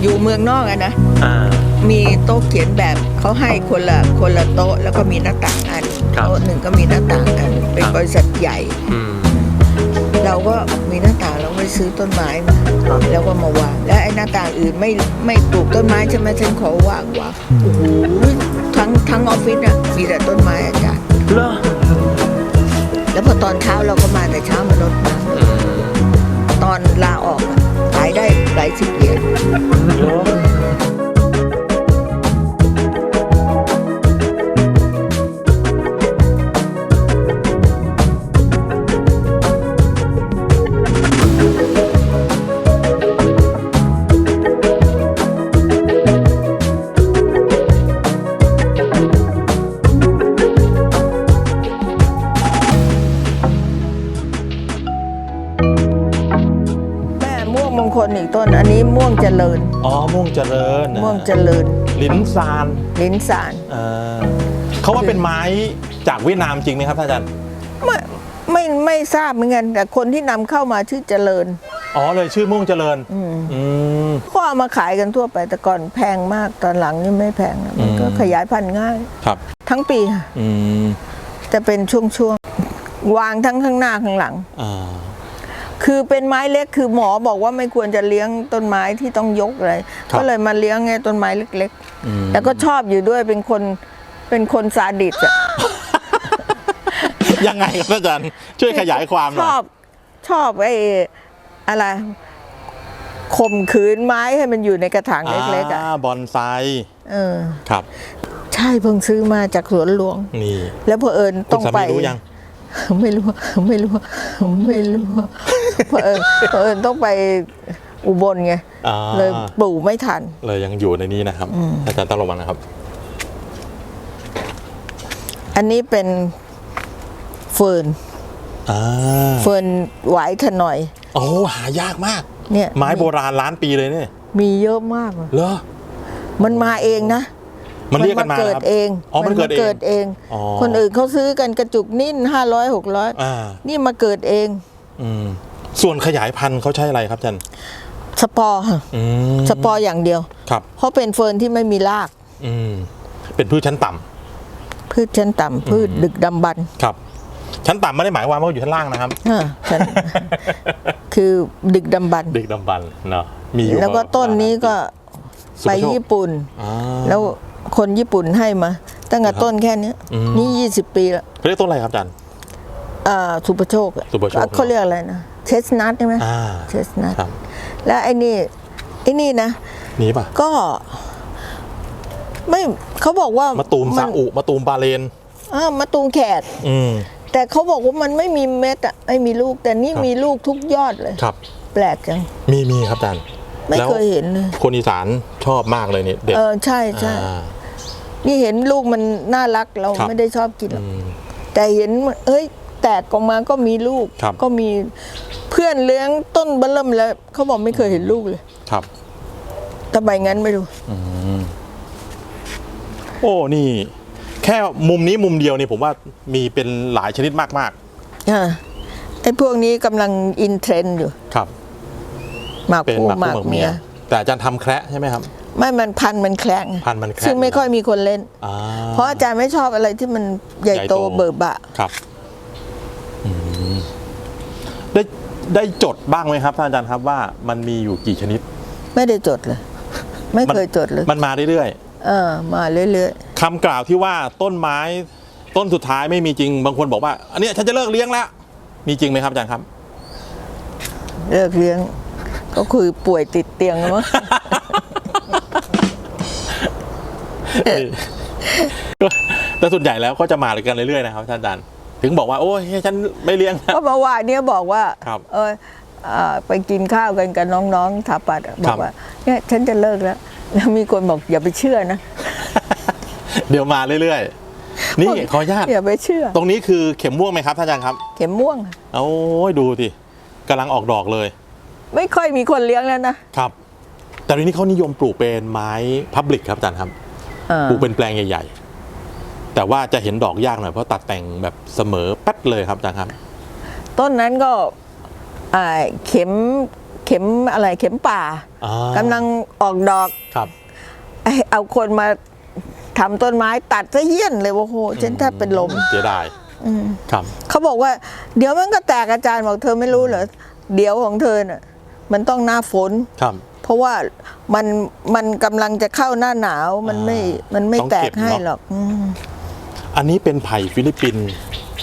อยู่เมืองนอกอะนะ อ่า มีโต๊ะเขียนแบบเขาให้คนละคนละโต๊ะแล้วก็มีหน้าต่างอันครับ โต๊ะหนึ่งก็มีหน้าต่างอันเป็นครับบริษัทใหญ่ อืม เราก็มีหน้าต่างเราไปซื้อต้นไม้มาครับ แล้วก็มาวางแล้วไอ้หน้าต่างอื่นไม่ไม่ปลูกต้นไม้ใช่ไหมฉันขอวางวางโอ้โหทั้งทั้งออฟฟิศอะมีแต่ต้นไม้อาจารย์เหรอแล้วพอตอนเช้าเราก็มาแต่เช้ามารดน้ำ อืมตอนลาออกอะ ข ซานลิ้นสารเออเขาว่าเป็นไม้จากเวียดนามจริงไหมครับท่านอาจารย์ไม่ไม่ไม่ทราบเหมือนกันแต่คนที่นำเข้ามาชื่อเจริญ อ๋อเลยชื่อม่วงเจริญ อืมอืม ก็เอามาขายกันทั่วไปแต่ก่อนแพงมากตอนหลังนี่ไม่แพงนะมันก็อืม ขยายพันธุ์ง่าย ครับ ทั้งปีค่ะอืมจะเป็นช่วงๆวางทั้งข้างหน้าข้างหลัง อ่าคือเป็นไม้เล็กคือหมอบอกว่าไม่ควรจะเลี้ยงต้นไม้ที่ต้องยกอะไรครับก็เลยมาเลี้ยงไงต้นไม้เล็ก อืมๆแต่ก็ชอบอยู่ด้วยเป็นคนเป็นคนซาดิสอะยังไงครับท่านอาจารย์ช่วยขยายความหชน่ออยบชอบไอ้อะไรข่มขืนไม้ให้มันอยู่ในกระถางเล็กๆอะาบอนไซเออ ครับ ใช่เพิ่งซื้อมาจากสวนหลวง นี่แล้วพอเผอิญคุต้ณองสาไป มีรู้ยัง ไม่รู้ ไม่รู้ ไม่รู้เพอเอิญเผอิญต้องไปอุบลไง อ่าเลยปลูกไม่ทัน เลยยังอยู่ในนี้นะครับอืมอาจารย์ต้องระวังนะครับ อันนี้เป็นเฟิร์นอ่าเฟิร์นหวายขน่อย โอ้หายากมาก เนี่ยไม้โบราณล้านปีเลยเนี่ย มีเยอะมากเลยเหรอ มันมาเองนะมันเรียกกันมาเกิดครับเอง อ๋อ มันเกิดเองเกิดเองอ๋อคนอื่นเขาซื้อกันกระจุกนิ่นห้าร้อยหกร้อยอ่านี่มาเกิดเอง อืม ส่วนขยายพันธุ์เขาใช้อะไรครับอาจารย์ สปอร์ค่ะอืมสปอร์อย่างเดียว ครับเพราะเป็นเฟิร์นที่ไม่มีราก อืมเป็นพืชชั้นต่ำพืชชั้นต่ำพืชดึกดำบรรพ์ครับ ชั้นต่ำไม่ได้หมายความว่าอยู่ชั้นล่างนะครับ อ่าชั้นคือดึกดำบรรพ์ดึกดำบรรพ์เนาะมีอยู่แล้วก็ต้นนี้ก็สุภไปโชคญี่ปุ่น อ่า แล้วคนญี่ปุ่นให้มา ตั้งแต่ต้นแค่เนี้ยอืม นี่ยี่สิบปีแล้วเขาเรียกต้นอะไรครับอาจารย์ อ่าสุปโชคอะสุปโชค เขาเรียกอะไรนะ เชสนัทใช่ไหมอ่าเชสนัทครับแล้วไอ้นี่ไอ้นี่นะนี้ป่ะก็ ไม่เขาบอกว่ามะตูมซาอุมะตูมบาเลน อ่ามะตูมแขกอืม แต่เขาบอกว่ามันไม่มีเม็ดอะไม่มีลูก แต่นี่ครับ มีลูกทุกยอดเลย ครับ แปลกจัง มีมีครับอาจารย์ไม่แล้วเคยเห็นเลย คนอีสานชอบมากเลยเนี่ยเด็ดเออใช่ใช่อ่า นี่เห็นลูกมันน่ารักเราครับ ไม่ได้ชอบกินหรอกอืมแต่เห็นมันเอ้ย แตกออกมาก็มีลูก ครับ ก็มีเพื่อนเลี้ยงต้นเบลเริ่มแล้วเขาบอกไม่เคยเห็นลูกเลยครับ ทำไมงั้นไม่รู้ โอ้นี่ แค่มุมนี้มุมเดียวนี่ผมว่ามีเป็นหลายชนิดมากอ่าไอ้พวกนี้กำลังอินเทรนด์อยู่ๆ ครับ หมากเป็นคู่หมากหมากคู่หมากเมีเมีย ย แต่อาจารย์ทำแคระใช่ไหมครับ ไม่มันพันธุ์มันแคลงพันธุ์มันแคระซึ่งไม่ค่อยมีคนเล่น อ่า เพราะอาจารย์ไม่ชอบอะไรที่มันใหญ่ใหญ่โตโต เบิบบะ ครับอืม ได้ได้จดบ้างไหมครับท่านอาจารย์ครับว่ามันมีอยู่กี่ชนิด ไม่ได้จดเลย ไม่เคยจดเลย มันมาเรื่อยเออมาเรื่อยๆคำกล่าวที่ว่าต้นไม้ต้นสุดท้ายไม่มีจริงบางคนบอกว่า อันเนี้ยฉันจะเลิกเลี้ยงแล้วมีจริงไหมครับอาจารย์ครับๆเลิกเลี้ยง ก็คือป่วยติดเตียงแล้วมั้งแต่ส่วนใหญ่แล้วก็จะมากันเรื่อยๆนะครับท่านอาจารย์ ถึงบอกว่า โอ้ยฉันไม่เลี้ยงแล้วก็เมื่อวานเนี้ยบอกว่าครับเอออ่าไปกินข้าวกันกับน้องๆถาปัดอะบคอรักบ ว่าเนี่ยฉันจะเลิกแล้วแล้วมีคนบอกอย่าไปเชื่อนะเดี๋ยวมาเรื่อยๆ นี่ขออนุญาต อย่าไปเชื่อ ตรงนี้คือเข็มม่วงไหมครับท่านอาจารย์ครับ เข็มม่วง โอ้ยดูสิกำลังออกดอกเลย ไม่ค่อยมีคนเลี้ยงแล้วนะครับ แต่ทีนี้เขานิยมปลูกเป็นไม้พับลิกครับอาจารย์ครับอ่าปลูกเป็นแปลงใหญ่ๆ แต่ว่าจะเห็นดอกยากหน่อยเพราะตัดแต่งแบบเสมอแป๊ดเลยครับอาจารย์ครับ ต้นนั้นก็อ่าเข็มเข็มอะไรเข็มป่าอ่ากำลังออกดอกครับไอ้เอาคนมาทำต้นไม้ตัดซะเหี้ยนเลยโอ้โหฉันแทบเป็นลม เสียดายครับ เขาบอกว่าเดี๋ยวมันก็แตกอาจารย์บอกเธอไม่รู้เหรอเดี๋ยวของเธอน่ะมันต้องหน้าฝน ครับ เพราะว่ามันมันกำลังจะเข้าหน้าหนาวมันไม่อ่ามันไม่ต้องแตเก็กบให้เนอะ หรอกอืม อันนี้เป็นไผ่ฟิลิปปินส์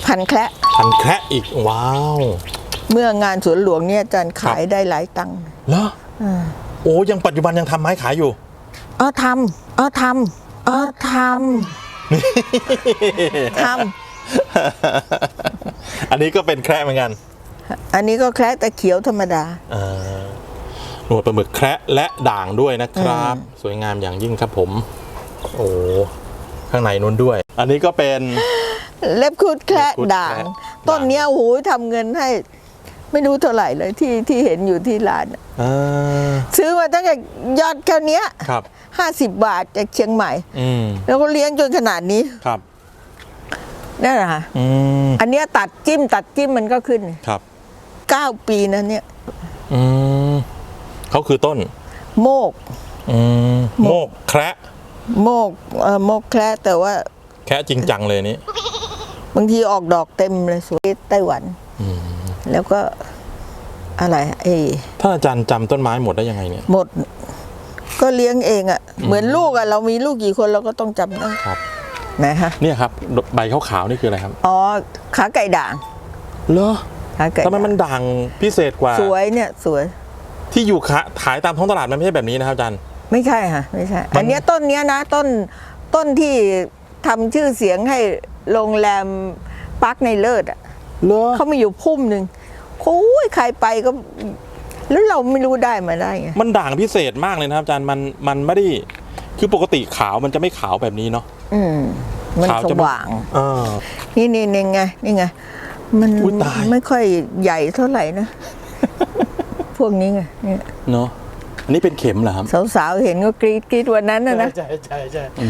พันแคละพันแคระอีกว้าวเมื่องานสวนหลวงเนี่ยอาจารย์ขายได้หลายตังค์เหรอโอ้ยังปัจจุบันยังทำไม้ขายอยู่อ๋อทำอ๋อทำอ๋อทำทอันนี้ก็เป็นแคระเหมือนกันำอันนี้ก็แคละแต่เขียวธรรมดา อ่าหนวดปลาหมึกแคระและด่างด้วยนะครับ สวยงามอย่างยิ่งครับผม โอ้ข้างในนู้นด้วย อันนี้ก็เป็น เล็บคูดแคละเล็บครุฑด่างแคระต้นเนี้ยโอ้โหทำเงินให้ ไม่รู้เท่าไหร่เลยที่ที่เห็นอยู่ที่ร้านน่ะอ่าซื้อมาตั้งแต่ยอดแค่เนี้ยครับ ห้าสิบบาทจากเชียงใหม่ อืมแล้วก็เลี้ยงจนขนาดนี้ครับนั่นแหละค่ะอืมอันเนี้ยตัดจิ้มตัดจิ้มมันก็ขึ้นครับเก้าปีนะเนี่ย อืมเขาคือต้นโมก อืมโมกแคระโมกเอ่อโมกแคละแต่ว่า แคะจริงจังเลยนี้บางทีออกดอกเต็มเลยสวยไต้หวัน แล้วก็อะไรเอ้ท่านอาจารย์จำต้นไม้หมดได้ยังไงเนี่ย หมด ก็เลี้ยงเองอะ่ะ เหมือนลูกอะ่ะ เรามีลูกกี่คนเราก็ต้องจำได้ครับ นะฮะเนี่ยครับ ใบขาวๆนี่คืออะไรครับ อ๋อ ขาไก่ด่าง เหรอขาไก่ทำไมมันด่างด่างพิเศษกว่า สวยเนี่ยสวย ที่อยู่ขะขายตามท้องตลาดมันไม่ใช่แบบนี้นะครับอาจารย์ ไม่ใช่ค่ะ ไม่ใช่มันอันเนี้ยต้นเนี้ยนะ ต้นต้นที่ ทำชื่อเสียงให้โรงแรมปักในเลิศอะเหรอเขามีอยู่พุ่มหนึ่งโอ้ยใครไปก็ แล้วเราไม่รู้ได้มาได้ไงมันด่างพิเศษมากเลยนะครับอาจารย์มันมันไม่ได้คือปกติขาวมันจะไม่ขาวแบบนี้เนาะอืมมันขาวสจะไม่ว่างอ่านี่นี่นี่ไงนี่ไงมันอุ๊ยตาย ไม่ค่อยใหญ่เท่าไหร่นะ พวกนี้ไงเนี่ยเนาะอันนี้เป็นเข็มเหรอครับสาวๆเห็นก็กรีดกรีดวันนั้นนะนะ ใช่ใช่ใช่อ่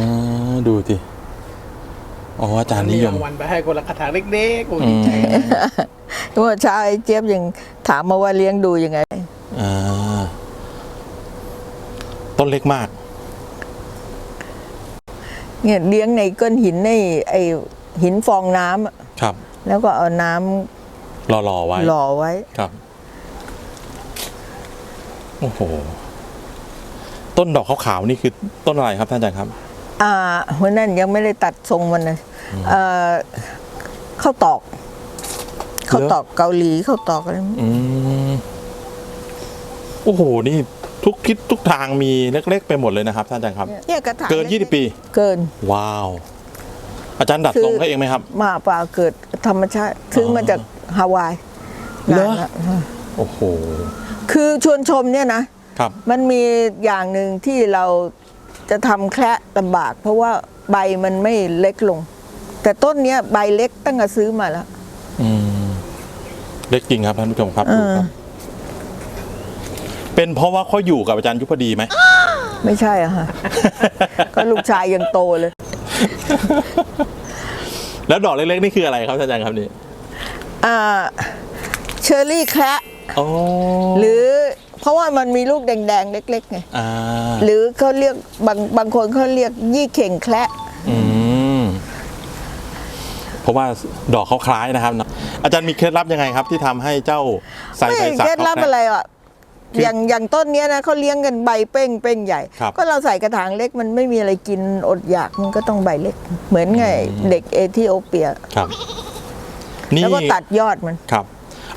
าดูสิ อ๋ออาจารย์นิมียม รางวัลไปให้คนละกระถางเล็กๆโอ้อืดีมใจเมื่อเช้าไอ้เจี๊ยบยังถามมาว่าเลี้ยงดูยังไง อ่าต้นเล็กมาก เนี่ยเลี้ยงในก้อนหินในไอหินฟองน้ำอะครับ แล้วก็เอาน้ำหล่อๆไว้ หล่อไว้ ครับ โอ้โห ต้นดอกขาวๆนี่คือต้นอะไรครับท่านอาจารย์ครับ อ่าวันนั้นยังไม่ได้ตัดทรงมันเลยเอ่อข้าวตอกข้าวตอกเกาหลีข้าวตอกอะไรอืมโอ้โห นี่ทุกทิศทุกทางมีเล็กๆไปหมดเลยนะครับท่านอาจารย์ครับ เนี่ยกระถางเกิน20ปี เกิน ว้าว อาจารย์ดัดคือทรงให้เองไหมครับ มาเปล่าเกิดธรรมชาติซื้อมาจากฮาวายเหรอนานละโอ้โห คือชวนชมเนี่ยนะครับ มันมีอย่างหนึ่งที่เรา จะทำแคระลำบาก เพราะว่าใบมันไม่เล็กลง แต่ต้นเนี้ยใบเล็กตั้งแต่ซื้อมาแล้วอืมเล็กจริงครับท่านผู้ชมครับเออดูครับ เป็นเพราะว่าเขาอยู่กับอาจารย์ยุพดีไหม ไม่ใช่อะค่ะ ก็ลูกชายยังโตเลย แล้วดอกเล็กๆนี่คืออะไรครับท่านอาจารย์ครับนี่อ่าเชอร์รี่แคระ อ๋อ หรือเพ ราะว่ามันมีลูกแดงๆ เล็กๆไงอ่าหรือเขาเรียกบางบางคนเขาเรียกยี่เข่งแคระอืมเพราะว่าดอกเขาคล้ายนะครับ อาจารย์มีเคล็ดลับยังไงครับ ที่ทำให้เจ้าไซไม่ไบสัก เคล็ดลับขาแคอะไรอะคือออย่างอย่างต้นเนี้ยนะเขาเลี้ยงกันใบเป้งเป้งใหญ่ ครับ ก็เราใส่กระถางเล็กมันไม่มีอะไรกินอดอยากมันก็ต้องใบเล็ก เหมือนไงเด็กเอธิโอเปีย ครับนี่แล้วก็ตัดยอดมัน ครับ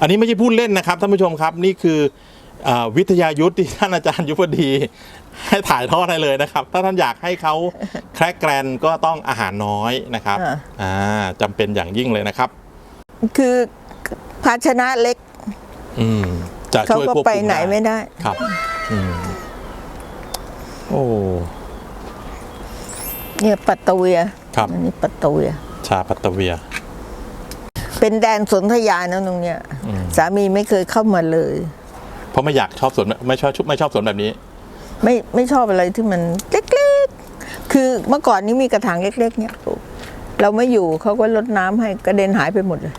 อันนี้ไม่ใช่พูดเล่นนะครับท่านผู้ชมครับ นี่คืออ่า วิทยายุทธที่ท่านอาจารย์ยุพดี ให้ถ่ายทอดให้เลยนะครับ ถ้าท่านอยากให้เขาแครกแกรนก็ต้องอาหารน้อยนะครับอ่าอ่าจำเป็นอย่างยิ่งเลยนะครับ คือภาชนะเล็ก อืมจะเขาช่วยก็ควบไปคุมไหนไม่ได้ครับอืมโอ้เนี่ยปัตตะเวียครับอันนี้ปัตตะเวีย ชาปัตตะเวีย เป็นแดนสนธยานะตรงเนี้ยอืมสามีไม่เคยเข้ามาเลย เพราะไม่อยากชอบสวนไม่ชอบไม่ชอบสวนแบบนี้ ไม่ไม่ชอบอะไรที่มันเล็กๆ คือเมื่อก่อนนี้มีกระถางเล็ก ๆ เนี่ยปลูกเราไม่อยู่เขาก็ลดน้ำให้กระเด็นหายไปหมดเลย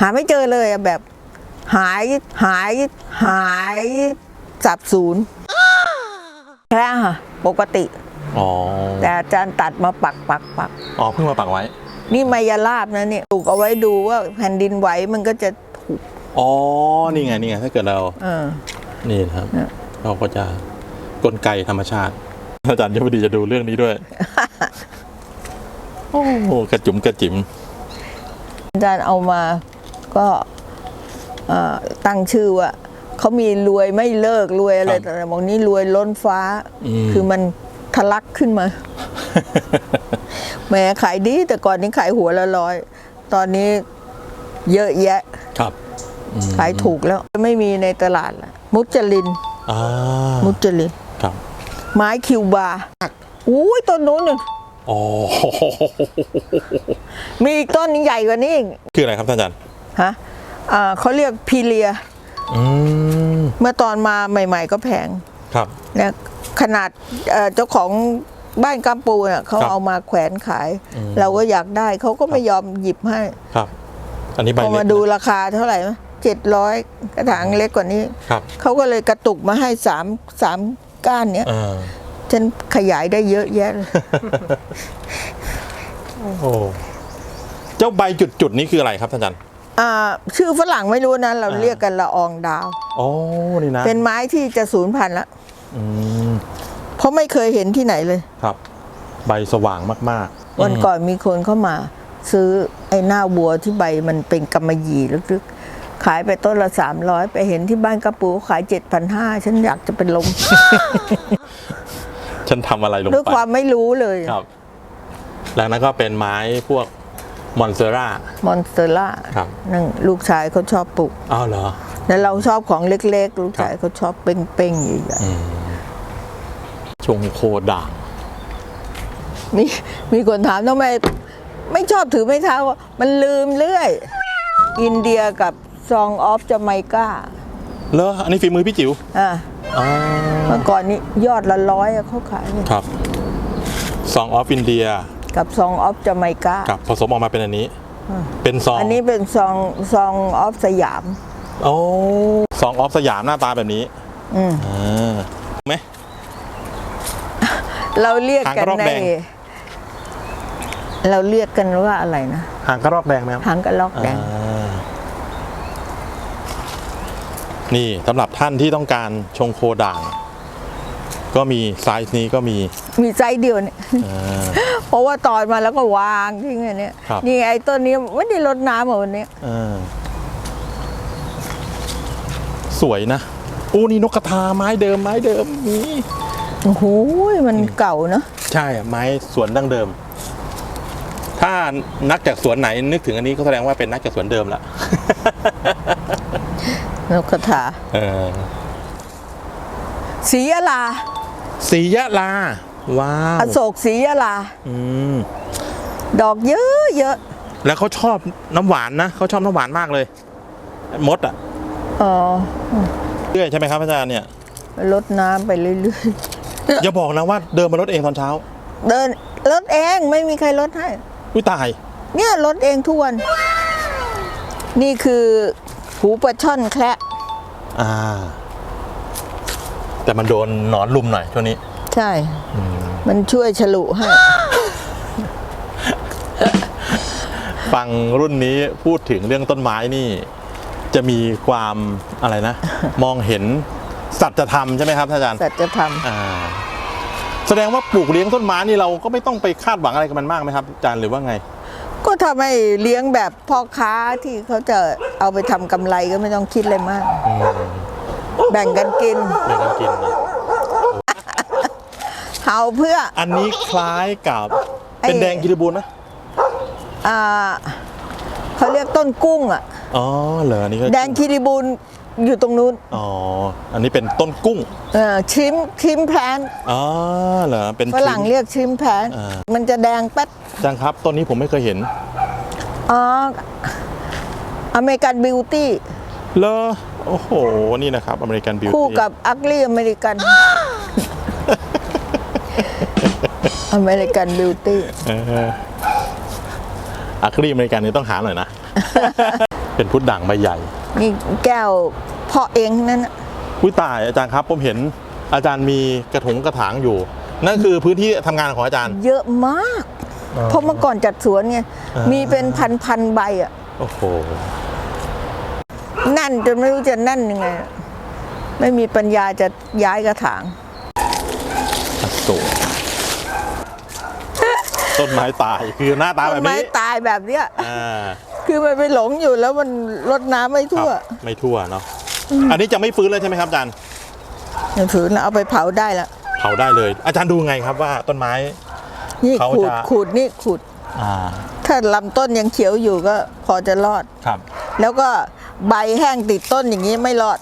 หาไม่เจอเลยอะแบบ หายหายหายสับสูญแค่ค่ะปกติอ๋อแต่อาจารย์ตัดมาปักปักปักอ๋อเพิ่งมาปักไว้ นี่มายาลาบนะเนี่ยปลูกเอาไว้ดูว่าแผ่นดินไหวมันก็จะถูก อ๋อ นี่ไง นี่ไง ถ้าเกิดเรา เออ นี่นะครับ เนี่ย เราก็จะกลไกธรรมชาติ อาจารย์ยพดีจะดูเรื่องนี้ด้วย โอ้โหกระจุ๋มกระจิ๋ม อาจารย์เอามาก็เอ่อตั้งชื่อว่าเขามีรวยไม่เลิกรวยอะไรครับ แต่บอกนี้รวยล้นฟ้าอืมคือมันทะลักขึ้นมาแหมขายดีแต่ก่อนนี้ขายหัวละร้อย ตอนนี้เยอะแยะ ครับอืม ขายถูกแล้วไม่มีในตลาดละมุจลินอ่ามุจลินครับ ไม้คิวบาร์อุ้ยต้นนู้นน่ะอ๋อมีอีกต้นใหญ่กว่านี้อีกคืออะไรครับท่านอาจารย์ฮะอ่าเขาเรียกพีเลียอืมเมื่อตอนมาใหม่ ๆ ก็แพงครับนะขนาดเอ่อเจ้าของบ้านกำปูน่ะเขาครับเอามาแขวนขายอืมเราก็อยากได้เขาก็ไม่ยอมหยิบให้ครับ อันนี้ใบพอเล็มากดูราคาเท่าไหร่ เจ็ดร้อยกระถางเล็กกว่านี้ครับเขาก็เลยกระตุกมาให้สามสามก้านเนี้ยอ่าฉันขยายได้เยอะแยะเลยโอ้เจ้าใบจุดๆนี้คืออะไรครับท่านอาจารย์อ่าชื่อฝรั่งไม่รู้นะ เราอ่าเรียกกันละอองดาวอ๋อนี่นะเป็นไม้ที่จะสูญพันธุ์ละอืมเพราะไม่เคยเห็นที่ไหนเลยครับ ใบสว่างมากๆ วันก่อนมีคนเข้ามา ซื้อไอ้หน้าวัวที่ใบมันเป็นกำมะหยี่ลึกๆ ขายไปต้นละสามร้อยไปเห็นที่บ้านกระปูขายเจ็ดพันห้าฉันอยากจะเป็นลม ฉันทำอะไรลงด้วยไปความไม่รู้เลยครับ แล้วนั้นก็เป็นไม้พวกมอนเซรามอนสเตอร่าครับนั่นลูกชายเขาชอบปลูกอ้าวเหรอแล้วเราชอบของเล็ก ๆ ลูกชายเขาชอบเป้งๆใหญ่ชงโคด่างๆมีมีคนถามทำไมไม่ชอบถือไม้เท้าว่ามันลืมเรื่อย อินเดียกับ ซองออฟจาไมกาเลออันนี้ฝีมือพี่จิ๋วอ่าอ๋อเมื่อก่อนนี้ยอดละร้อยอะเขาขายเนี่ยครับซองออฟอินเดียกับซองออฟจาไมกากับผสมออกมาเป็นอันนี้ เป็นซองอันนี้เป็นซองซองออฟสยาม โอ้ซองออฟสยามหน้าตาแบบนี้อืมอ่าไหม เราเรียกกันหางกระรอกในแดง เราเรียกกันว่าอะไรนะ หางกระรอกแดงไหมครับหางกระลอกแดง อ่า นี่สำหรับท่านที่ต้องการชงโคด่าง ก็มีไซส์นี้ก็มี มีไซส์เดียวเนี่ยอ่าเพราะว่าตอนมาแล้วก็วางทิ้งอย่างเนี้ยครับ นี่ไอ้ต้นนี้ไม่ได้รดน้ำเหมือนวันนี้อ่าสวยนะโอ้นี่นกกระทาไม้เดิมไม้เดิมนี่โอ้โหมันเก่าเนอะใช่อะไม้สวนดั้งเดิม ถ้านักจากสวนไหนนึกถึงอันนี้ก็แสดงว่าเป็นนักจากสวนเดิมละ นกกระถาเออสียะลาสียะลา ว้าวอโศกสียะลา อืมดอกเยอะเยอะแล้วเขาชอบน้ำหวานนะเขาชอบน้ำหวานมากเลย มดอะอ๋อเรื่อยใช่ไหมครับอาจารย์เนี่ย ลดน้ำไปเรื่อยอย่าบอกนะว่าเดินมารถเองตอนเช้า ๆ เดินลดเองไม่มีใครลดให้ อุ้ยตาย เนี่ยลดเองทุกวัน นี่คือ หูปลาช่อนแคระอ่า แต่มันโดนหนอนลุมหน่อยช่วงนี้ ใช่ มันช่วยฉลุให้ ฟังรุ่นนี้พูดถึงเรื่องต้นไม้นี่ จะมีความอะไรนะ มองเห็นสัจธรรมใช่ไหมครับท่านอาจารย์สัจธรรมอ่า แสดงว่าปลูกเลี้ยงต้นไม้นี่เราก็ไม่ต้องไปคาดหวังอะไรกับมันมากไหมครับอาจารย์หรือว่าไง ก็ทำให้เลี้ยงแบบพ่อค้าที่เขาจะเอาไปทำกำไรก็ไม่ต้องคิดอะไรมากแบ่งกันกินไม่ต้องกินนะเอาเพื่อ อันนี้คล้ายกับไอ้เป็นแดงกิริบูลไหมอ่าเขาเรียกต้นกุ้งอะ อ๋อเหรออันนี้ก็แดงคิริบูล อยู่ตรงนู้นอ๋อ อันนี้เป็นต้นกุ้งเออชิมชิมแพลนอ๋อเหรอเป็นฝรั่งชิ้น เรียกชิมแพลนอ่า มันจะแดงแป๊ดอาจารย์ครับต้นนี้ผมไม่เคยเห็น อ๋ออเมริกันบิวตี้เลอโอ้โห นี่นะครับอเมริกันบิวตี้คู่กับอักลี่อเมริกันอเมริกันบิวตี้เอออะครีอเมริกันนี่ต้องหาหน่อยนะ เป็นพุทธด่างใบใหญ่ นี่แก้วเพาะเองนั่นน่ะอุ้ยตายอาจารย์ครับ ผมเห็นอาจารย์มีกระถงกระถางอยู่ นั่นคือพื้นที่ทำงานของอาจารย์ เยอะมากเพราะเมื่อก่อนจัดสวนไงอ่ามี มีเป็นพันพันๆใบอะโอ้โหแนั่นจนไม่รู้จะแนั่นยังไงไม่มีปัญญาจะย้ายกระถางสวยต้นไม้ตายคือหน้าตาแบบต้นไม้นี้ตายแบบเนี้ย อ่า คือมันไปหลงอยู่แล้วมันรดน้ำไม่ทั่วครับไม่ทั่วเนาะอันนี้จะไม่ฟื้นเลยใช่ไหมครับอาจารย์อย่างถือนะเอาไปเผาได้ละเผาได้เลย อาจารย์ดูไงครับว่าต้นไม้ นี่เขาขูดจะ ขูดนี่ขูด อ่าถ้าลำต้นยังเขียวอยู่ก็พอจะรอด ครับแล้วก็ใบแห้งติดต้นอย่างนี้ไม่รอด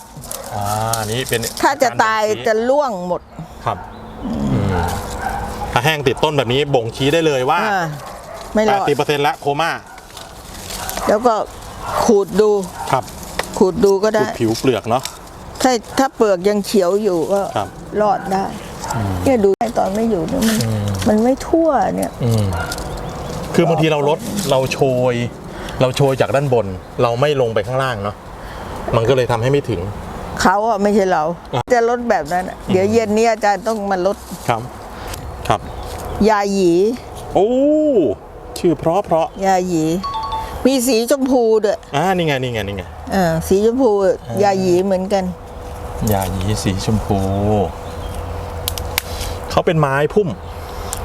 อ่านี่เป็นถ้าจะตายกรบ่งชี้จะล่วงหมดครับอืมถ้าแห้งติดต้นแบบนี้บ่งชี้ได้เลยว่าอ่าไม่รอด 80%แล้วโคม่า แล้วก็ขูดดูครับขูดดูก็ขูได้ดผิวเปลือกเนาะถ้าถ้าเปลือกยังเขียวอยู่ก็ครับรอดได้เนี่ยดูตอนไม่อยู่เนี่ยมันมันไม่ทั่วเนี่ยอืมคือบางทีเราลดเราโชย เราโชยจากด้านบน เราไม่ลงไปข้างล่างเนาะมันก็เลยทำให้ไม่ถึง เขาอะไม่ใช่เราอะจะลดแบบนั้นอะเดี๋ยวเย็นนี้อาจารย์ต้องมาลดครับ ครับ ยาหยี โอ้ ชื่อเพราะเพราะยาหยี มีสีชมพูด้วยอ่านี่ไงนี่ไงนี่ไงอ่าสีชมพูยาหยีเหมือนกัน ยาหยีสีชมพู เขาเป็นไม้พุ่ม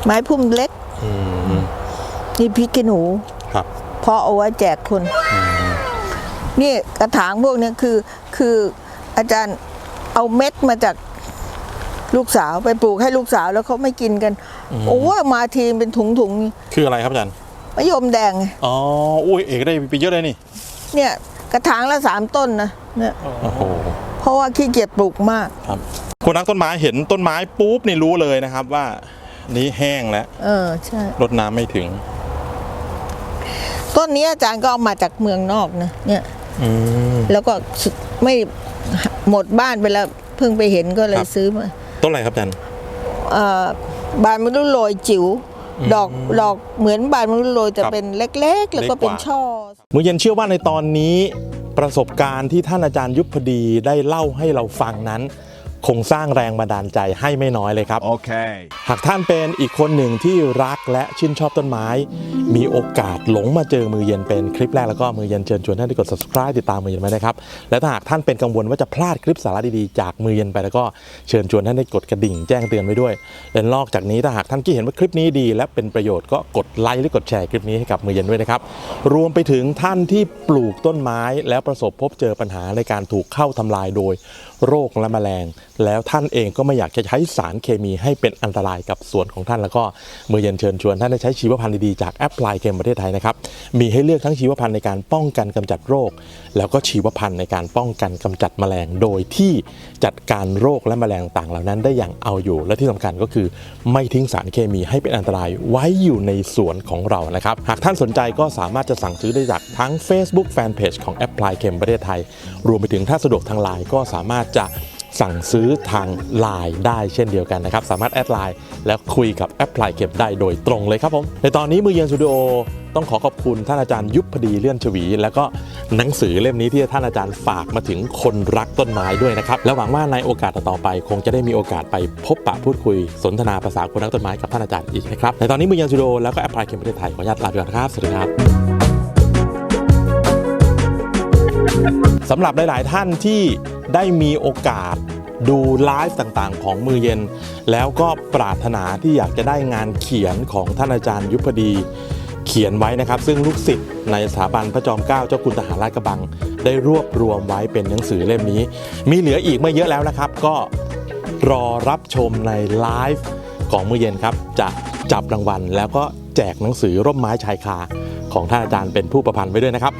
ไม้พุ่มเล็กอืมนี่พริกขี้หนูครับเพราะเอาไว้แจกคนนี่กระถางพวกเนี้ยคือคืออาจารย์เอาเม็ดมาจากลูกสาวไปปลูกให้ลูกสาวแล้วเขาไม่กินกัน โอ้ยมาทีเป็นถุงถุงๆนี่คืออะไรครับอาจารย์ มะยมแดงไงอ๋อ อุ้ยเอกได้ไปเยอะเลยนี่ เนี่ยกระถางละสามต้นนะเนี่ยโอ้โห เพราะว่าขี้เกียจปลูกมากครับ คนรักต้นไม้เห็นต้นไม้ปุ๊บนี่รู้เลยนะครับว่านี้แห้งแล้ว เออใช่รดน้ำไม่ถึง ต้นนี้อาจารย์ก็เอามาจากเมืองนอกนะเนี่ยอืมแล้วก็สุดไม่หมดบ้านไปแล้ว เพิ่งไปเห็นก็เลคยรับซื้อมา ต้นอะไรครับอาจารย์เอ่อบานมะรุโรยจิ๋ว ดอกดอกเหมือนบานมะรุโรยแต่ครับเป็นเล็กๆ แล้วก็เป็นเล็กกว่าช่อมือเย็นเชื่อว่าในตอนนี้ประสบการณ์ที่ท่านอาจารย์ยุพดีได้เล่าให้เราฟังนั้น คงสร้างแรงบันดาลใจให้ไม่น้อยเลยครับ Okay. หากท่านเป็นอีกคนหนึ่งที่รักและชื่นชอบต้นไม้ มีโอกาสหลงมาเจอมือเย็นเป็นคลิปแรกแล้วก็มือเย็นเชิญชวนท่านที่กด subscribe ติดตามมือเย็นไว้นะครับ และถ้าหากท่านเป็นกังวลว่าจะพลาดคลิปสาระดีๆ จากมือเย็นไปแล้วก็เชิญชวนท่านได้กดกระดิ่งแจ้งเตือนไว้ด้วย และนอกจากนี้ถ้าหากท่านที่เห็นว่าคลิปนี้ดี และเป็นประโยชน์ก็กดไลค์หรือกดแชร์คลิปนี้ให้กับมือเย็นด้วยนะครับ รวมไปถึงท่านที่ปลูกต้นไม้แล้วประสบพบเจอปัญหาในการถูกเข้าทำลายโดยโรคและแมลง แล้วท่านเองก็ไม่อยากจะใช้สารเคมีให้เป็นอันตรายกับสวนของท่านแล้วก็เมื่อเย็นเชิญชวนท่านได้ใช้ชีวพันธุ์ดีๆจากแอปพลายเกมประเทศไทยนะครับมีให้เลือกทั้งชีวพันธุ์ในการป้องกันกำจัดโรค แล้วก็ชีวพันธุ์ในการป้องกันกำจัดแมลง โดยที่จัดการโรคและแมลงต่างเหล่านั้นได้อย่างเอาอยู่ และที่สำคัญก็คือไม่ทิ้งสารเคมีให้เป็นอันตรายไว้อยู่ในสวนของเรานะครับ หากท่านสนใจก็สามารถจะสั่งซื้อได้จากทั้ง Facebook Fanpage ของแอปพลายเกมประเทศไทย รวมไปถึงถ้าสะดวกทางไลน์ก็สามารถจะสั่งซื้อทางไลน์ได้เช่นเดียวกันนะครับ สามารถแอดไลน์แล้วคุยกับแอปพลายเก็บได้โดยตรงเลยครับผม ในตอนนี้มือเย็นสตูดิโอ ต้องขอขอบคุณท่านอาจารย์ยุพดีเลื่อนชวี แล้วก็หนังสือเล่มนี้ที่ท่านอาจารย์ฝากมาถึงคนรักต้นไม้ด้วยนะครับและหวังว่าในโอกาสต่อไปคงจะได้มีโอกาสไปพบปะพูดคุย สนทนาภาษาคนรักต้นไม้กับท่านอาจารย์อีกนะครับในตอนนี้มือเย็นสตูดิโอแล้วก็แอปพลายเก็บประเทศไทยขออนุญาตลาไปก่อนครับสวัสดีครับสำหรับหลาย ๆ ท่านที่ได้มีโอกาสดูไลฟ์ต่าง ๆ ของมือเย็น แล้วก็ปรารถนาที่อยากจะได้งานเขียนของท่านอาจารย์ยุพดี เขียนไว้นะครับ ซึ่งลูกศิษย์ในสถาบันพระจอมเกล้าเจ้าคุณทหารราชกระบัง ได้รวบรวมไว้เป็นหนังสือเล่มนี้ มีเหลืออีกไม่เยอะแล้วนะครับ ก็รอรับชมในไลฟ์ของมือเย็นครับ จะจับรางวัลแล้วก็แจกหนังสือร่มไม้ชายคาของท่านอาจารย์เป็นผู้ประพันธ์ไว้ด้วยนะครับ